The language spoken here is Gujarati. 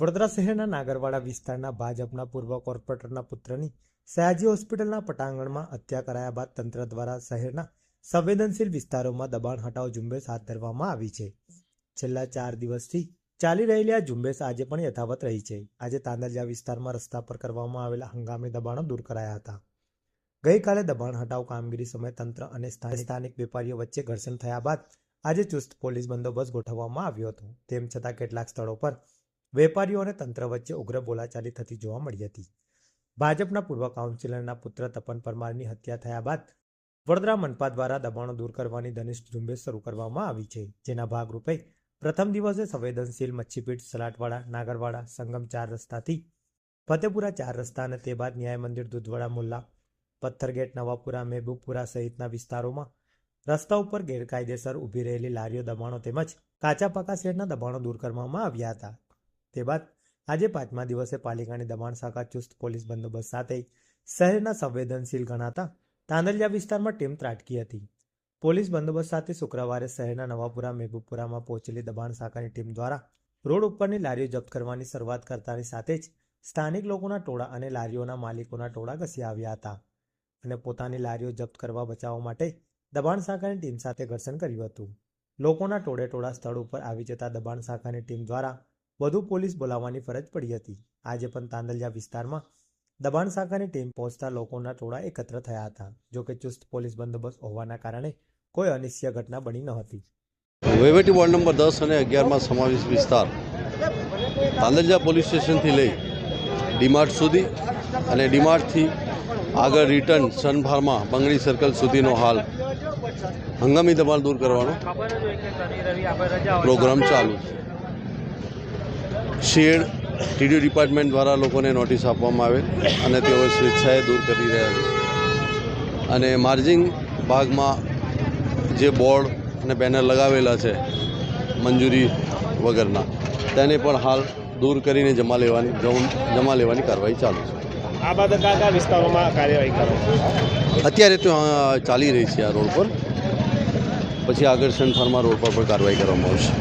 વડોદરા શહેરના નાગરવાડા વિસ્તારના ભાજપના પૂર્વ કોર્પોરેટરના પુત્રની સયાજી હોસ્પિટલના પટાંગણમાં હત્યા કરાયા બાદ તંત્ર દ્વારા શહેરના સંવેદનશીલ વિસ્તારોમાં દબાણ હટાવ ઝુંબેશ હાથ ધરવામાં આવી છે. છેલ્લા ચાર દિવસથી ચાલી રહેલી આ ઝુંબેશ આજે પણ યથાવત રહી છે. આજે તાંદરજા વિસ્તારમાં રસ્તા પર કરવામાં આવેલા હંગામી દબાણો દૂર કરાયા હતા. ગઈકાલે દબાણ હટાવ કામગીરી સમયે તંત્ર અને સ્થાનિક વેપારીઓ વચ્ચે ઘર્ષણ થયા બાદ આજે ચુસ્ત પોલીસ બંદોબસ્ત ગોઠવવામાં આવ્યો હતો. તેમ છતાં કેટલાક સ્થળો પર વેપારીઓ અને તંત્ર વચ્ચે ઉગ્ર બોલાચાલી થતી જોવા મળી હતી. ભાજપના પૂર્વ કાઉન્સિલરના પુત્ર તપન પરમારની હત્યા થયા બાદ વડોદરા મનપા દ્વારા દબાણો દૂર કરવાની ધનિષ્ઠ ઝુંબેશ શરૂ કરવામાં આવી છે, જેના ભાગરૂપે પ્રથમ દિવસે સંવેદનશીલ મચ્છીપીઠ, સલાટવાડા, નાગરવાડા, સંગમ ચાર રસ્તાથી ફતેપુરા ચાર રસ્તા અને તે બાદ ન્યાય મંદિર, દૂધવાડા, મુલ્લા, પથ્થરગેટ, નવાપુરા મહેબૂબપુરા સહિતના વિસ્તારોમાં રસ્તા ઉપર ગેરકાયદેસર ઊભી રહેલી લારીઓ, દબાણો તેમજ કાચા પાકા શેડના દબાણો દૂર કરવામાં આવ્યા હતા. તે બાદ આજે પાંચમા દિવસે પાલિકાની દબાણ શાખા ચુસ્ત પોલીસ બંદોબસ્ત સાથે શહેરના સંવેદનશીલ ગણાતા તાંદલિયા વિસ્તારમાં ટીમ ત્રાટકી હતી. પોલીસ બંદોબસ્ત સાથે શુક્રવારે શહેરના નવાપુરા મેઘુપુરામાં પહોંચેલી દબાણ શાખાની ટીમ દ્વારા રોડ ઉપરની લારીઓ જપ્ત કરવાની શરૂઆત કરતાની સાથે જ સ્થાનિક લોકોના ટોળા અને લારીઓના માલિકોના ટોળા ઘસી આવ્યા હતા અને પોતાની લારીઓ જપ્ત કરવા બચાવવા માટે દબાણ શાખાની ટીમ સાથે ઘર્ષણ કર્યું હતું. લોકોના ટોળે ટોળા સ્થળ ઉપર આવી જતા દબાણ શાખાની ટીમ દ્વારા વધુ પોલીસ બોલાવવાની ફરજ પડી હતી. આજે પણ તાંદલિયા વિસ્તારમાં દબાણ શાખાની ટીમ પહોંચતા લોકોના ટોળા એકત્ર થયા હતા. જોકે ચુસ્ત પોલીસ બંદોબસ્ત હોવાના કારણે કોઈ અનિશ્ચય ઘટના બની ન હતી. વહીવટી વોર્ડ નંબર દસ અને અગિયારમાં સમાવેશ વિસ્તાર તાંદલજા પોલીસ સ્ટેશનથી લઈ ડીમાર્ટ સુધી અને ડીમાર્ટથી આગળ રિટર્ન સનફાર્મા બંગડી સર્કલ સુધીનો હાલ હંગામી દબાણ દૂર કરવાનો પ્રોગ્રામ ચાલુ છે. શેડ ટીડીઓ ડિપાર્ટમેન્ટ દ્વારા લોકોને નોટિસ આપવામાં આવેલ અને તેઓ સ્વેચ્છાએ દૂર કરી રહ્યા છે. અને માર્જિંગ ભાગમાં જે બોર્ડ અને બેનર લગાવેલા છે મંજૂરી વગરના તેને પણ હાલ દૂર કરીને જમા લેવાની જમા લેવાની કાર્યવાહી ચાલુ છે. આ બાબતે કયા કયા વિસ્તારોમાં કાર્યવાહી કરો અત્યારે તો ચાલી રહી છે આ રોડ પર. પછી આગળ સન ફાર્મા રોડ પર પણ કાર્યવાહી કરવામાં આવશે.